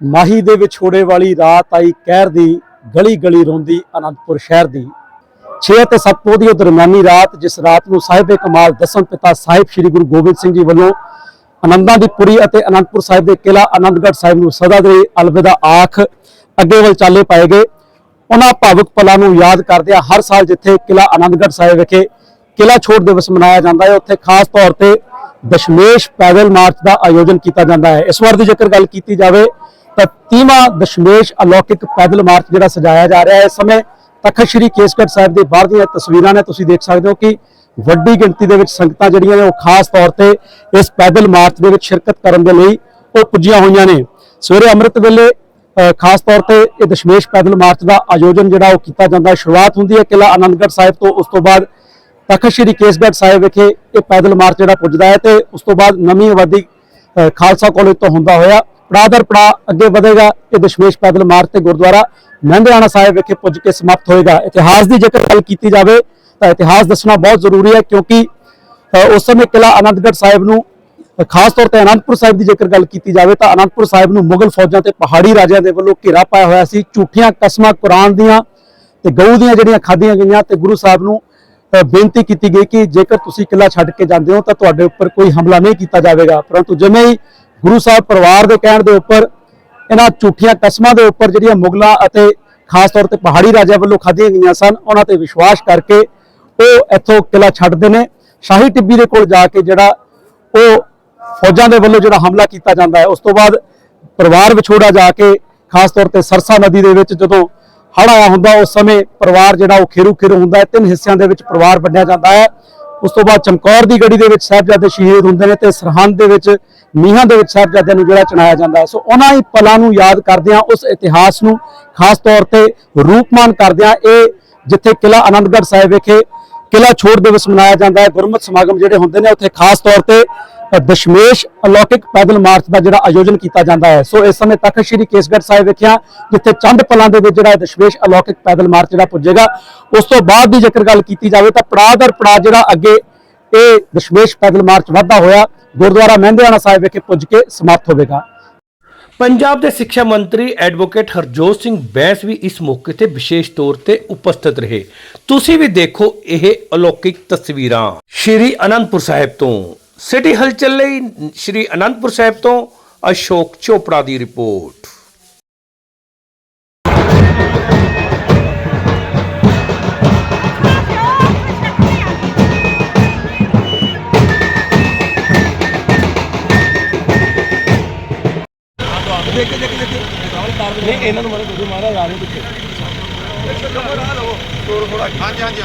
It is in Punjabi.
ਮਾਹੀ ਦੇ ਵਿਛੋੜੇ ਵਾਲੀ ਰਾਤ ਆਈ ਕਹਿਰ ਦੀ, ਗਲੀ ਗਲੀ ਰੋਂਦੀ ਅਨੰਦਪੁਰ ਸ਼ਹਿਰ ਦੀ। 6 ਅਤੇ 7 ਪੋਹ ਦੀ ਦਰਮਿਆਨੀ ਰਾਤ, ਜਿਸ ਰਾਤ ਨੂੰ ਸਾਹਿਬੇ ਕਮਾਲ ਦਸਮ ਪਿਤਾ ਸਾਹਿਬ ਸ੍ਰੀ ਗੁਰੂ ਗੋਬਿੰਦ ਸਿੰਘ ਜੀ ਵੱਲੋਂ ਆਨੰਦਾਂ ਦੀ ਪੁਰੀ ਅਤੇ ਅਨੰਦਪੁਰ ਸਾਹਿਬ ਦੇ ਕਿਲਾ ਆਨੰਦਗੜ੍ਹ ਸਾਹਿਬ ਨੂੰ ਸਦਾ ਦੇ ਅਲਵਿਦਾ ਆਖ ਅੱਗੇ ਵੱਲ ਚਾਲੇ ਪਾਏ ਗਏ। ਉਹਨਾਂ ਭਾਵੁਕ ਪਲਾਂ ਨੂੰ ਯਾਦ ਕਰਦਿਆਂ ਹਰ ਸਾਲ ਜਿੱਥੇ ਕਿਲਾ ਅਨੰਦਗੜ੍ਹ ਸਾਹਿਬ ਵਿਖੇ ਕਿਲਾ ਛੋੜ ਦਿਵਸ ਮਨਾਇਆ ਜਾਂਦਾ ਹੈ, ਉੱਥੇ ਖਾਸ ਤੌਰ ਤੇ ਦਸ਼ਮੇਸ਼ ਪੈਦਲ ਮਾਰਚ ਦਾ ਆਯੋਜਨ ਕੀਤਾ ਜਾਂਦਾ ਹੈ। ਇਸ ਵਾਰ ਦੀ ਜੇਕਰ ਗੱਲ ਕੀਤੀ ਜਾਵੇ ਤਾਂ 30ਵਾਂ ਦਸ਼ਮੇਸ਼ ਅਲੌਕਿਕ ਪੈਦਲ ਮਾਰਚ ਜਿਹੜਾ ਸਜਾਇਆ ਜਾ ਰਿਹਾ ਹੈ। ਇਸ ਸਮੇਂ ਤਖਤ ਸ੍ਰੀ ਕੇਸਗੜ੍ਹ ਸਾਹਿਬ ਦੇ ਬਾਹਰ ਦੀਆਂ ਤਸਵੀਰਾਂ ਨੇ, ਤੁਸੀਂ ਦੇਖ ਸਕਦੇ ਹੋ ਕਿ ਵੱਡੀ ਗਿਣਤੀ ਦੇ ਵਿੱਚ ਸੰਗਤਾਂ ਜਿਹੜੀਆਂ ਨੇ, ਉਹ ਖਾਸ ਤੌਰ ਤੇ ਇਸ ਪੈਦਲ ਮਾਰਚ ਦੇ ਵਿੱਚ ਸ਼ਿਰਕਤ ਕਰਨ ਦੇ ਲਈ ਉਹ ਪੁੱਜੀਆਂ ਹੋਈਆਂ ਨੇ। ਸਵੇਰੇ ਅੰਮ੍ਰਿਤ ਵੇਲੇ ਖਾਸ ਤੌਰ ਤੇ ਇਹ ਦਸ਼ਮੇਸ਼ ਪੈਦਲ ਮਾਰਚ ਦਾ ਆਯੋਜਨ ਜਿਹੜਾ, ਉਹ ਕੀਤਾ ਜਾਂਦਾ ਸ਼ੁਰੂਆਤ ਹੁੰਦੀ ਹੈ ਕਿਲਾ ਆਨੰਦਗੜ੍ਹ ਸਾਹਿਬ ਤੋਂ, ਉਸ ਤੋਂ ਬਾਅਦ ਤਖਤ ਸ੍ਰੀ ਕੇਸਗੜ੍ਹ ਸਾਹਿਬ ਵਿਖੇ ਇਹ ਪੈਦਲ ਮਾਰਚ ਜਿਹੜਾ ਪੁੱਜਦਾ ਹੈ ਤੇ ਉਸ ਤੋਂ ਬਾਅਦ ਨਵੀਂ ਆਬਾਦੀ ਖਾਲਸਾ ਕਾਲਜ ਤੋਂ ਹੁੰਦਾ ਹੋਇਆ ਪੜਾਅ ਦਰ ਪੜਾਅ ਅੱਗੇ ਵਧੇਗਾ, ਇਹ ਦਸ਼ਮੇਸ਼ ਪੈਦਲ ਮਾਰਚ ਤੇ ਗੁਰਦੁਆਰਾ ਮਹਿੰਦਿਆਣਾ ਸਾਹਿਬ ਵਿਖੇ ਪੁੱਜ ਕੇ ਸਮਾਪਤ ਹੋਏਗਾ। ਇਤਿਹਾਸ ਦੀ ਜੇਕਰ ਗੱਲ ਕੀਤੀ ਜਾਵੇ, ਤਾਂ ਇਤਿਹਾਸ ਦੱਸਣਾ ਬਹੁਤ ਜ਼ਰੂਰੀ ਹੈ, ਕਿਉਂਕਿ ਉਸ ਸਮੇਂ ਕਿਲਾ ਆਨੰਦਗੜ੍ਹ ਸਾਹਿਬ ਨੂੰ, ਖਾਸ ਤੌਰ ਤੇ ਅਨੰਦਪੁਰ ਸਾਹਿਬ ਦੀ ਜੇਕਰ ਗੱਲ ਕੀਤੀ ਜਾਵੇ, ਤਾਂ ਅਨੰਦਪੁਰ ਸਾਹਿਬ ਨੂੰ ਮੁਗਲ ਫੌਜਾਂ ਤੇ ਪਹਾੜੀ ਰਾਜਿਆਂ ਦੇ ਵੱਲੋਂ ਘੇਰਾ ਪਾਇਆ ਹੋਇਆ ਸੀ। ਝੂਠੀਆਂ ਕਸਮਾਂ ਕੁਰਾਨ ਦੀਆਂ ਤੇ ਗਊ ਦੀਆਂ ਜਿਹੜੀਆਂ ਖਾਧੀਆਂ ਗਈਆਂ ਤੇ ਗੁਰੂ ਸਾਹਿਬ ਨੂੰ ਬੇਨਤੀ ਕੀਤੀ ਗਈ ਕਿ ਜੇਕਰ ਤੁਸੀਂ ਕਿਲਾ ਛੱਡ ਕੇ ਜਾਂਦੇ ਹੋ, ਤਾਂ ਤੁਹਾਡੇ ਉੱਪਰ ਕੋਈ ਹਮਲਾ ਨਹੀਂ ਕੀਤਾ ਜਾਵੇਗਾ। ਪਰੰਤੂ ਜਿਵੇਂ ਹੀ ਗੁਰੂ ਸਾਹਿਬ ਪਰਿਵਾਰ ਦੇ ਕਹਿਣ ਦੇ ਉੱਪਰ, ਇਹਨਾਂ ਝੂਠੀਆਂ ਕਸਮਾਂ ਦੇ ਉੱਪਰ ਜਿਹੜੀਆਂ ਮੁਗਲਾਂ ਅਤੇ ਖਾਸ ਤੌਰ ਤੇ ਪਹਾੜੀ ਰਾਜਿਆਂ ਵੱਲੋਂ ਖਾਧੀਆਂ ਗਈਆਂ ਸਨ, ਉਹਨਾਂ ਤੇ ਵਿਸ਼ਵਾਸ ਕਰਕੇ ਉਹ ਇੱਥੋਂ ਕਿਲਾ ਛੱਡਦੇ ਨੇ। ਸ਼ਾਹੀ ਟਿੱਬੀ ਦੇ ਕੋਲ ਜਾ ਕੇ ਜਿਹੜਾ ਉਹ ਫੌਜਾਂ ਦੇ ਵੱਲੋਂ ਜਿਹੜਾ ਹਮਲਾ ਕੀਤਾ ਜਾਂਦਾ ਹੈ, ਉਸ ਤੋਂ ਬਾਅਦ ਪਰਿਵਾਰ ਵਿਛੋੜਾ ਜਾ ਕੇ ਖਾਸ ਤੌਰ ਤੇ ਸਰਸਾ ਨਦੀ ਦੇ ਵਿੱਚ ਜਦੋਂ ਹੜ੍ਹ ਆਇਆ ਹੁੰਦਾ, ਉਸ ਸਮੇਂ ਪਰਿਵਾਰ ਜਿਹੜਾ ਉਹ ਖੇਰੂ ਖੇਰੂ ਹੁੰਦਾ ਹੈ, ਤਿੰਨ ਹਿੱਸਿਆਂ ਦੇ ਵਿੱਚ ਪਰਿਵਾਰ ਵੰਡਿਆ ਜਾਂਦਾ ਹੈ। ਉਸ ਤੋਂ ਬਾਅਦ ਚਮਕੌਰ ਦੀ ਗੜੀ ਦੇ ਵਿੱਚ ਸਾਹਿਬਜ਼ਾਦੇ ਸ਼ਹੀਦ ਹੁੰਦੇ ਨੇ ਤੇ ਸਰਹੰਦ ਦੇ ਵਿੱਚ ਨੀਹਾਂ ਦੇ ਵਿੱਚ ਸਾਹਿਬਜ਼ਾਦਿਆਂ ਨੂੰ ਜਿਹੜਾ ਚਣਾਇਆ ਜਾਂਦਾ ਹੈ। ਸੋ ਉਹਨਾਂ ਹੀ ਪਲਾਂ ਨੂੰ ਯਾਦ ਕਰਦਿਆਂ ਉਸ ਇਤਿਹਾਸ ਨੂੰ ਖਾਸ ਤੌਰ ਤੇ ਰੂਪਮਾਨ ਕਰਦਿਆਂ ਇਹ ਜਿੱਥੇ ਕਿਲਾ ਆਨੰਦਗੜ੍ਹ ਸਾਹਿਬ ਵਿਖੇ ਕਿਲਾ ਛੋੜ ਦਿਵਸ ਮਨਾਇਆ ਜਾਂਦਾ ਹੈ, ਗੁਰਮਤ ਸਮਾਗਮ ਜਿਹੜੇ ਹੁੰਦੇ ਨੇ, ਉੱਥੇ ਖਾਸ ਤੌਰ ਤੇ ਦਸ਼ਮੇਸ਼ ਅਲੌਕਿਕ ਪੈਦਲ ਮਾਰਚ ਦਾ ਜਿਹੜਾ ਆਯੋਜਨ ਕੀਤਾ ਜਾਂਦਾ ਹੈ। ਸੋ ਇਸ ਸਮੇਂ ਤਖਤ ਸ੍ਰੀ ਕੇਸਗੜ੍ਹ ਸਾਹਿਬ ਵਿਖਿਆ, ਜਿੱਥੇ ਚੰਦ ਪਲਾਂ ਦੇ ਵਿੱਚ ਜਿਹੜਾ ਦਸ਼ਮੇਸ਼ ਅਲੌਕਿਕ ਪੈਦਲ ਮਾਰਚ ਜਿਹੜਾ ਪੁੱਜੇਗਾ, ਉਸ ਤੋਂ ਬਾਅਦ ਦੀ ਜੇਕਰ ਗੱਲ ਕੀਤੀ ਜਾਵੇ ਤਾਂ ਪੜਾਅ ਦਰ ਪੜਾਅ ਜਿਹੜਾ ਅੱਗੇ ਇਹ ਦਸ਼ਮੇਸ਼ ਪੈਦਲ ਮਾਰਚ ਵਧਦਾ ਹੋਇਆ, ਗੁਰਦੁਆਰਾ ਮਹਿੰਦਿਆਣਾ ਸਾਹਿਬ ਵਿਖੇ ਪੁੱਜ ਕੇ ਸਮਾਪਤ ਹੋਵੇਗਾ। ਪੰਜਾਬ ਦੇ ਸਿੱਖਿਆ ਮੰਤਰੀ ਐਡਵੋਕੇਟ ਹਰਜੋਤ ਸਿੰਘ ਬੈਂਸ ਵੀ ਇਸ ਮੌਕੇ ਤੇ ਵਿਸ਼ੇਸ਼ ਤੌਰ ਤੇ ਉਪਸਥਿਤ ਰਹੇ। ਤੁਸੀਂ ਵੀ ਦੇਖੋ ਇਹ ਅਲੌਕਿਕ ਤਸਵੀਰਾਂ। ਸ਼੍ਰੀ ਅਨੰਦਪੁਰ ਸਾਹਿਬ ਤੋਂ। ਸਿਟੀ ਹਲਚਲ ਲਈ ਸ਼੍ਰੀ ਅਨੰਦਪੁਰ ਸਾਹਿਬ ਤੋਂ ਅਸ਼ੋਕ ਚੋਪੜਾ ਦੀ ਰਿਪੋਰਟ। ਨਹੀਂ ਇਹਨਾਂ ਨੂੰ ਮਾਰੇ ਦੂਜੇ ਮਾਰਾ ਆ ਰਹੇ ਪਿੱਛੇ। ਹਾਂਜੀ ਹਾਂਜੀ